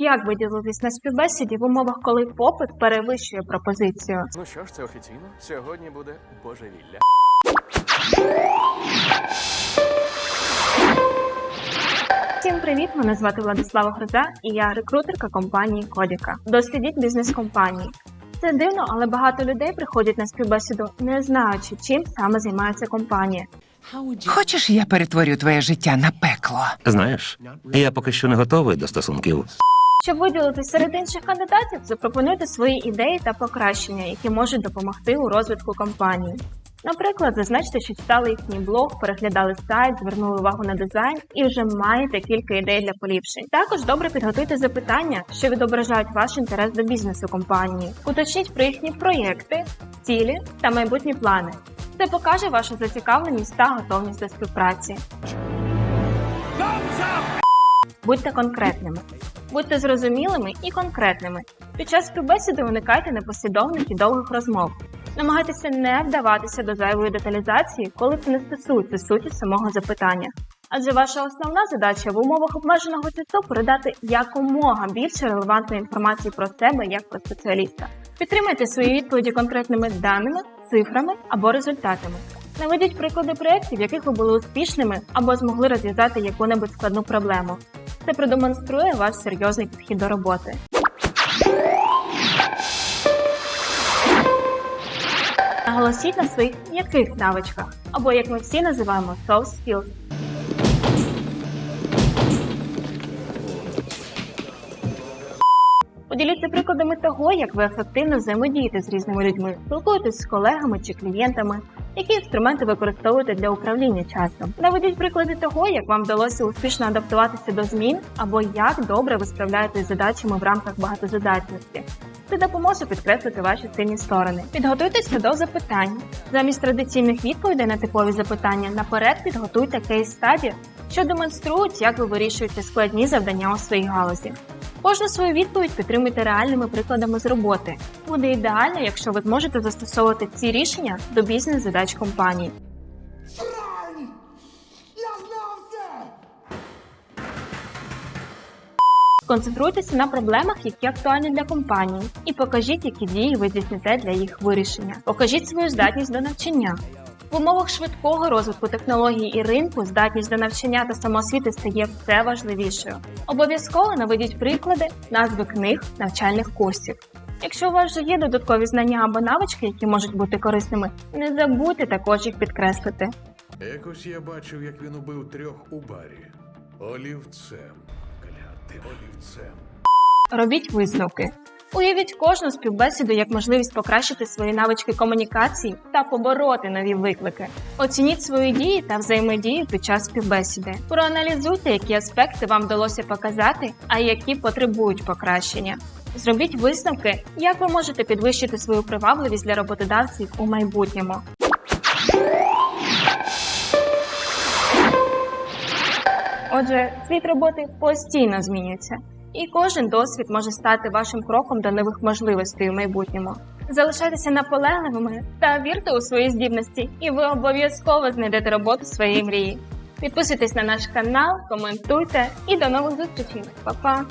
як виділитись на співбесіді в умовах, коли попит перевищує пропозицію? Ну що ж, це офіційно. Сьогодні буде божевілля. Всім привіт! Мене звати Владислава Гроза і я рекрутерка компанії Кодіка. Дослідіть бізнес компанії. Це дивно, але багато людей приходять на співбесіду, не знаючи, чим саме займається компанія. Хочеш, я перетворю твоє життя на пекло? Знаєш, я поки що не готовий до стосунків. Щоб виділитись серед інших кандидатів, запропонуйте свої ідеї та покращення, які можуть допомогти у розвитку компанії. Наприклад, зазначте, що читали їхній блог, переглядали сайт, звернули увагу на дизайн і вже маєте кілька ідей для поліпшень. Також добре підготуйте запитання, що відображають ваш інтерес до бізнесу компанії. Уточніть про їхні проєкти, цілі та майбутні плани. Це покаже вашу зацікавленість та готовність до співпраці. Будьте конкретними. Будьте зрозумілими і конкретними. Під час співбесіди уникайте непослідовних і довгих розмов. Намагайтеся не вдаватися до зайвої деталізації, коли це не стосується суті самого запитання. Адже ваша основна задача в умовах обмеженого часу передати якомога більше релевантної інформації про себе як про спеціаліста. Підтримайте свої відповіді конкретними даними, цифрами або результатами. Наведіть приклади проєктів, в яких ви були успішними або змогли розв'язати яку-небудь складну проблему. Це продемонструє ваш серйозний підхід до роботи. Наголосіть на своїх м'яких навичках, або як ми всі називаємо soft skills. Поділіться прикладами того, як ви ефективно взаємодієте з різними людьми, спілкуєтесь з колегами чи клієнтами, які інструменти використовуєте для управління часом. Наведіть приклади того, як вам вдалося успішно адаптуватися до змін, або як добре ви справляєтесь з задачами в рамках багатозадатності. Це допоможе підкреслити ваші сильні сторони. Підготуйтеся до запитань. Замість традиційних відповідей на типові запитання наперед підготуйте кейс стаді, що демонструють, як ви вирішуєте складні завдання у своїй галузі. Кожну свою відповідь підтримуйте реальними прикладами з роботи. Буде ідеально, якщо ви зможете застосовувати ці рішення до бізнес-задач компанії. Срань! Я знав це! Сконцентруйтеся на проблемах, які актуальні для компанії, і покажіть, які дії ви здійсните для їх вирішення. Покажіть свою здатність до навчання. В умовах швидкого розвитку технологій і ринку здатність до навчання та самоосвіти стає все важливішою. Обов'язково наведіть приклади, назви книг, навчальних курсів. Якщо у вас вже є додаткові знання або навички, які можуть бути корисними, не забудьте також їх підкреслити. Якось я бачив, як він убив трьох у барі. Олівцем. Кляте олівцем. Робіть висновки. Уявіть кожну співбесіду як можливість покращити свої навички комунікації та побороти нові виклики. Оцініть свої дії та взаємодію під час співбесіди. Проаналізуйте, які аспекти вам вдалося показати, а які потребують покращення. Зробіть висновки, як ви можете підвищити свою привабливість для роботодавців у майбутньому. Отже, світ роботи постійно змінюється, і кожен досвід може стати вашим кроком до нових можливостей у майбутньому. Залишайтеся наполегливими та вірте у свої здібності, і ви обов'язково знайдете роботу своєї мрії. Підписуйтесь на наш канал, коментуйте і до нових зустрічей. Па-па!